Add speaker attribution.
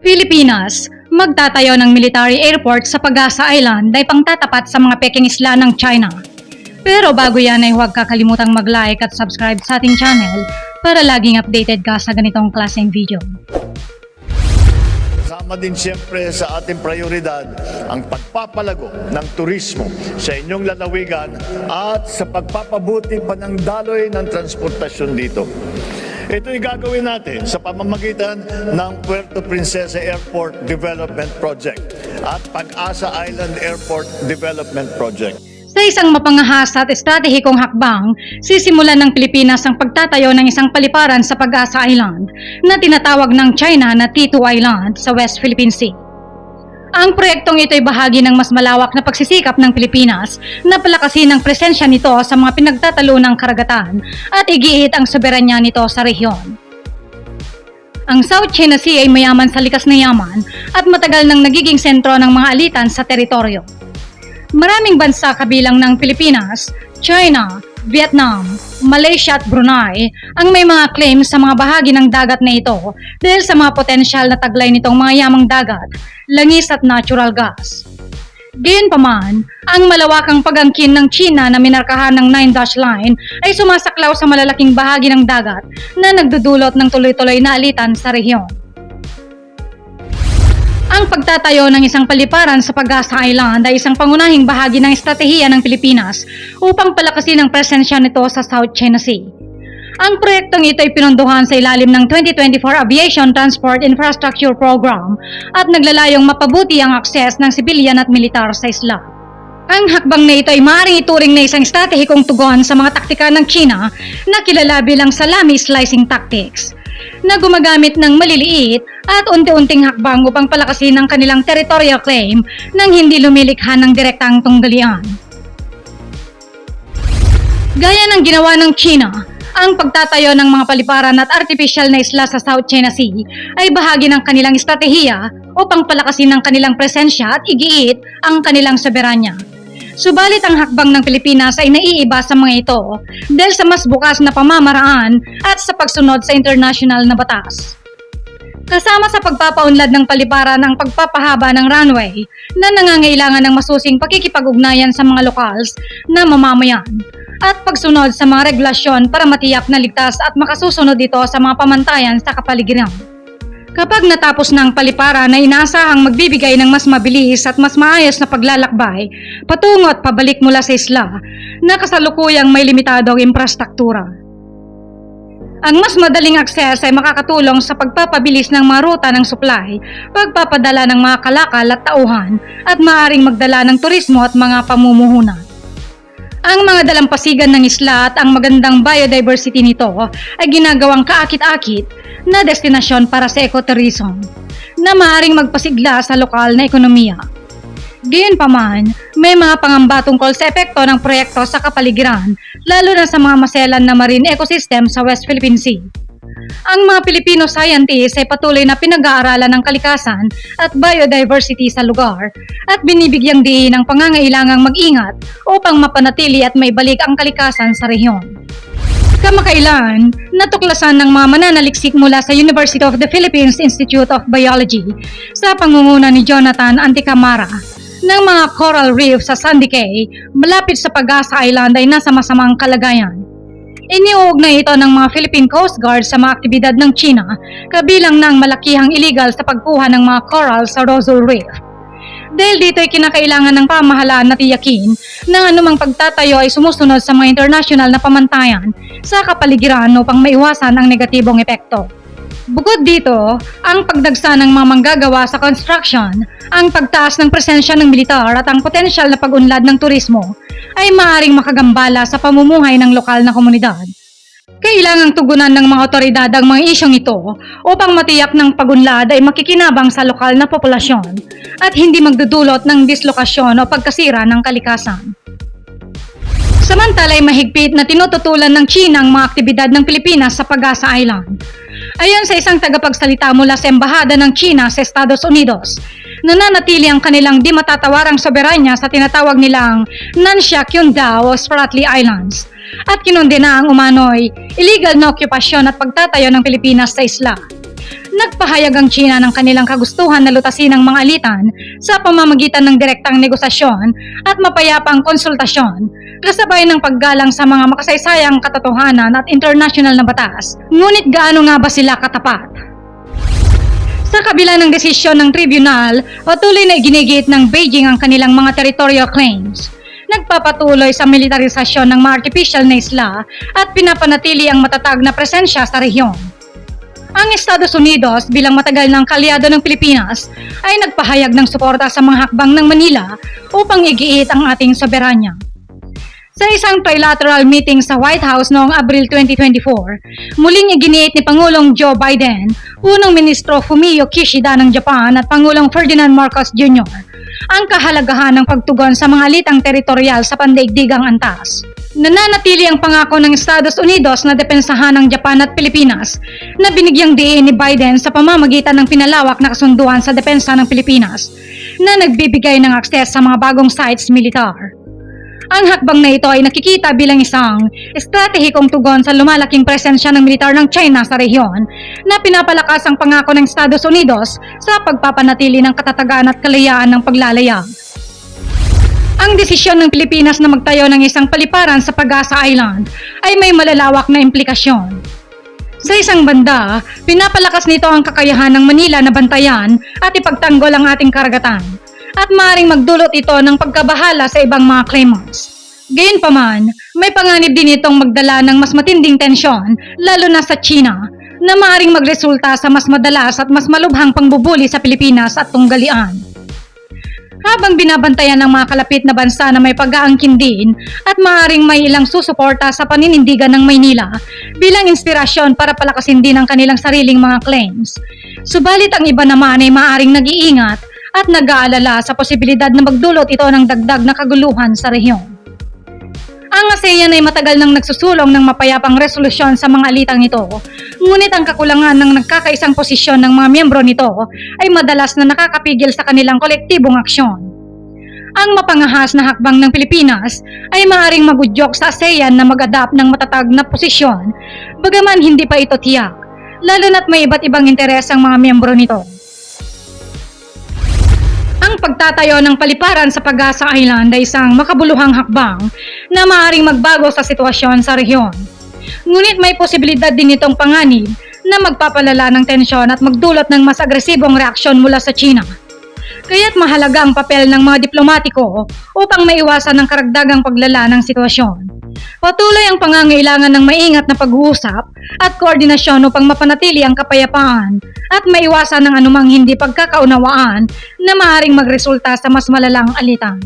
Speaker 1: Pilipinas, magtatayo ng military airport sa Pagasa Island ay pangtatapat sa mga peking isla ng China. Pero bago yan ay huwag kakalimutang mag-like at subscribe sa ating channel para laging updated ka sa ganitong klaseng video.
Speaker 2: Kasama din siyempre sa ating prioridad ang pagpapalago ng turismo sa inyong lalawigan at sa pagpapabuti pa ng daloy ng transportasyon dito. Ito'y gagawin natin sa pamamagitan ng Puerto Princesa Airport Development Project at Pag-asa Island Airport Development Project.
Speaker 1: Sa isang mapangahas at estratehikong hakbang, sisimulan ng Pilipinas ang pagtatayo ng isang paliparan sa Pag-asa Island na tinatawag ng China na T2 Island sa West Philippine Sea. Ang proyektong ito ay bahagi ng mas malawak na pagsisikap ng Pilipinas na palakasin ang presensya nito sa mga pinagtatalo ng karagatan at igiit ang soberanya nito sa rehiyon. Ang South China Sea ay mayaman sa likas na yaman at matagal nang nagiging sentro ng mga alitan sa teritoryo. Maraming bansa kabilang ng Pilipinas, China, Vietnam, Malaysia at Brunei ang may mga claim sa mga bahagi ng dagat na ito dahil sa mga potensyal na taglay nitong mga yamang dagat, langis at natural gas. Gayunpaman, ang malawakang pagangkin ng China na minarkahan ng Nine Dash Line ay sumasaklaw sa malalaking bahagi ng dagat na nagdudulot ng tuloy-tuloy na alitan sa rehiyon. Ang pagtatayo ng isang paliparan sa Pagasa Island ay isang pangunahing bahagi ng estratehiya ng Pilipinas upang palakasin ang presensya nito sa South China Sea. Ang proyektong ito ay pinondohan sa ilalim ng 2024 Aviation Transport Infrastructure Program at naglalayong mapabuti ang akses ng sibilyan at militar sa isla. Ang hakbang na ito ay maaaring ituring na isang estratehikong tugon sa mga taktika ng China na kilala bilang salami slicing tactics na gumagamit ng maliliit at unti-unting hakbang upang palakasin ang kanilang territorial claim nang hindi lumilikha ng direktang tunggalian. Gaya ng ginawa ng China, ang pagtatayo ng mga paliparan at artificial na isla sa South China Sea ay bahagi ng kanilang estratehiya upang palakasin ang kanilang presensya at igiit ang kanilang soberanya. Subalit ang hakbang ng Pilipinas ay naiiba sa mga ito dahil sa mas bukas na pamamaraan at sa pagsunod sa international na batas. Kasama sa pagpapaunlad ng paliparan ang pagpapahaba ng runway na nangangailangan ng masusing pakikipag-ugnayan sa mga locals na mamamayan at pagsunod sa mga regulasyon para matiyak na ligtas at makasusunod ito sa mga pamantayan sa kapaligiran. Kapag natapos na ang paliparan na inaasahang magbibigay ng mas mabilis at mas maayos na paglalakbay patungo at pabalik mula sa isla na kasalukuyang may limitadong infrastruktura. Ang mas madaling akses ay makakatulong sa pagpapabilis ng mga ruta ng supply, pagpapadala ng mga kalakal at tauhan, at maaring magdala ng turismo at mga pamumuhunan. Ang mga dalampasigan ng isla at ang magandang biodiversity nito ay ginagawang kaakit-akit na destinasyon para sa ecotourism na maaring magpasigla sa lokal na ekonomiya. Gayunpaman, may mga pangamba tungkol sa epekto ng proyekto sa kapaligiran, lalo na sa mga maselan na marine ecosystem sa West Philippine Sea. Ang mga Pilipino scientists ay patuloy na pinag-aaralan ng kalikasan at biodiversity sa lugar at binibigyang diin ang pangangailangang mag-ingat upang mapanatili at maibalik ang kalikasan sa rehiyon. Kamakailan, natuklasan ng mga mananaliksik mula sa University of the Philippines Institute of Biology sa pangunguna ni Jonathan Anticamara ng mga coral reef sa Sandy Cay malapit sa Pagasa Island ay nasa masamang kalagayan. Iniuugnay ito ng mga Philippine Coast Guard sa mga aktibidad ng China kabilang ng malakihang illegal sa pagkuha ng mga coral sa Rosal Reef. Dahil dito ay kinakailangan ng pamahalaan na tiyakin na anumang pagtatayo ay sumusunod sa mga international na pamantayan sa kapaligiran upang maiwasan ang negatibong epekto. Bukod dito, ang pagdagsa ng mga manggagawa sa construction, ang pagtaas ng presensya ng militar at ang potensyal na pag-unlad ng turismo ay maaring makagambala sa pamumuhay ng lokal na komunidad. Kailangang tugunan ng mga otoridad ang mga isyong ito upang matiyak ng pagunlad ay makikinabang sa lokal na populasyon at hindi magdudulot ng dislokasyon o pagkasira ng kalikasan. Samantala ay mahigpit na tinututulan ng China ang mga aktibidad ng Pilipinas sa Pagasa Island. Ayon sa isang tagapagsalita mula sa Embahada ng China sa Estados Unidos, nananatili ang kanilang di matatawarang soberanya sa tinatawag nilang Nansha Kyundao o Spratly Islands at kinundina ang umano'y illegal na okupasyon at pagtatayo ng Pilipinas sa isla. Nagpahayag ang China ng kanilang kagustuhan na lutasin ang mga alitan sa pamamagitan ng direktang negosasyon at mapayapang konsultasyon kasabay ng paggalang sa mga makasaysayang katotohanan at international na batas. Ngunit gaano nga ba sila katapat? Sa kabila ng desisyon ng tribunal, patuloy na iginigit ng Beijing ang kanilang mga territorial claims. Nagpapatuloy sa militarisasyon ng mga artificial na isla at pinapanatili ang matatag na presensya sa rehiyon. Ang Estados Unidos bilang matagal ng kalyado ng Pilipinas ay nagpahayag ng suporta sa mga hakbang ng Manila upang igiit ang ating soberanya. Sa isang trilateral meeting sa White House noong Abril 2024, muling iginiit ni Pangulong Joe Biden, unang ministro Fumio Kishida ng Japan at Pangulong Ferdinand Marcos Jr. ang kahalagahan ng pagtugon sa mga alitang teritorial sa pandaigdigang antas. Nananatili ang pangako ng Estados Unidos na depensahan ng Japan at Pilipinas na binigyang diin ni Biden sa pamamagitan ng pinalawak na kasunduan sa depensa ng Pilipinas na nagbibigay ng akses sa mga bagong sites militar. Ang hakbang na ito ay nakikita bilang isang estratehikong tugon sa lumalaking presensya ng militar ng China sa rehiyon na pinapalakas ang pangako ng Estados Unidos sa pagpapanatili ng katatagan at kalayaan ng paglalayag. Ang desisyon ng Pilipinas na magtayo ng isang paliparan sa Pag-asa Island ay may malalawak na implikasyon. Sa isang banda, pinapalakas nito ang kakayahan ng Manila na bantayan at ipagtanggol ang ating karagatan at maaaring magdulot ito ng pagkabahala sa ibang mga claimants. Gayunpaman, may panganib din itong magdala ng mas matinding tensyon, lalo na sa China, na maaaring magresulta sa mas madalas at mas malubhang pangbubuli sa Pilipinas at tunggalian. Habang binabantayan ng mga kalapit na bansa na may pag-aangkin din at maaaring may ilang susuporta sa paninindigan ng Maynila bilang inspirasyon para palakasin din ang kanilang sariling mga claims. Subalit ang iba naman ay maaaring nag-iingat at nag-aalala sa posibilidad na magdulot ito ng dagdag na kaguluhan sa rehiyon. Ang ASEAN ay matagal nang nagsusulong ng mapayapang resolusyon sa mga alitang ito, ngunit ang kakulangan ng nagkakaisang posisyon ng mga miyembro nito ay madalas na nakakapigil sa kanilang kolektibong aksyon. Ang mapangahas na hakbang ng Pilipinas ay maaring magudyok sa ASEAN na mag-adapt ng matatag na posisyon, bagaman hindi pa ito tiyak, lalo na't may iba't ibang interes ang mga miyembro nito ang pagtatayo ng paliparan sa Pag-asa Island ay isang makabuluhang hakbang na maaaring magbago sa sitwasyon sa rehiyon. Ngunit may posibilidad din itong panganib na magpapalala ng tensyon at magdulot ng mas agresibong reaksyon mula sa China. Kaya't mahalaga ang papel ng mga diplomatiko upang maiwasan ang karagdagang paglala ng sitwasyon. Patuloy ang pangangailangan ng maingat na pag-uusap at koordinasyon upang mapanatili ang kapayapaan at maiwasan ng anumang hindi pagkakaunawaan na maaring magresulta sa mas malalang alitan.